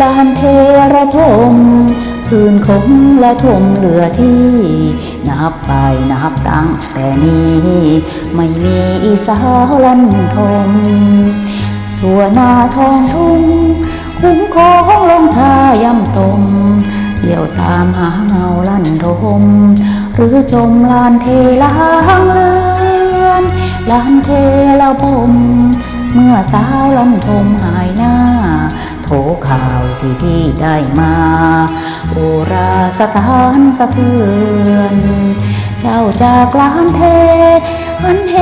ลานเทระทมคืนคงละทมเหลือที่ นับไปนับตั้งแต่นี้ ไม่มีอีสาวลันทมทั่วหน้าทองทุ่งคุ้มครองลงทายำตมเดี่ยวตามหาเงาลั่นทมหรือจมลานเทล้างเลือนลานเทละบมเมื่อสาวลันทมหาย ข่าวที่พี่ได้มา โอราสถานสะเทือน เจ้าจากลานเทหันเห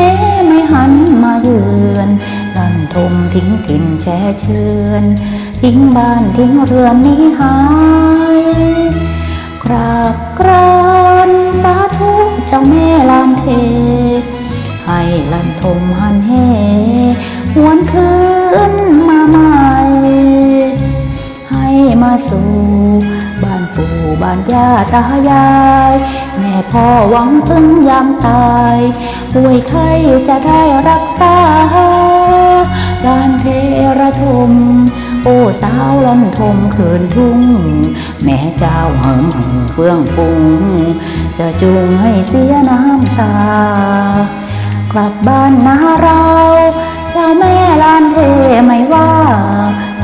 ไม่หันมาเยือนลันทมทิ้งถิ่นแช่เชือนทิ้งบ้านทิ้งเรือนนี้หายกราบกรานสาธุเจ้าแม่ลานเท ให้ลันทมหันเหหวนคืน มาสู่ บ้านปู่บ้านย่าตายาย แม่พ่อหวังพึ่งยามตายป่วยไข้จะได้รักษาลานเทระทม โอ้สาวลันทมเขินทุ่ง แม่เจ้าเหิมหึงเฟื่องฟุง จะจูงให้เสียน้ำตา กลับบ้านนาเรา เจ้าแม่ลานเทไม่ว่า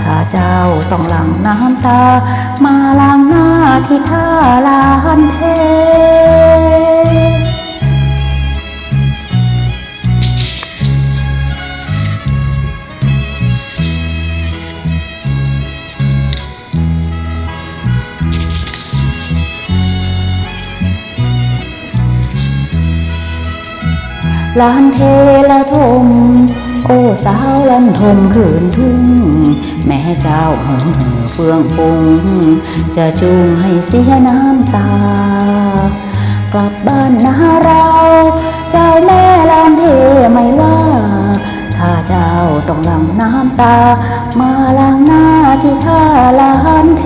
ถ้าเจ้าต้องหลั่งน้ำตา มาล้างหน้าที่ท่าลานเท ลานเทละทม โอ้สาวลันทมขืนทุ่งแม่เจ้าเหินเฟื่องฟุงจะจูงให้เสียน้ำตา กลับบ้านนาเรา เจ้าแม่ลานเทไม่ว่า ถ้าเจ้าต้องหลังน้ำตา มาล้างหน้าที่ท่าลานเท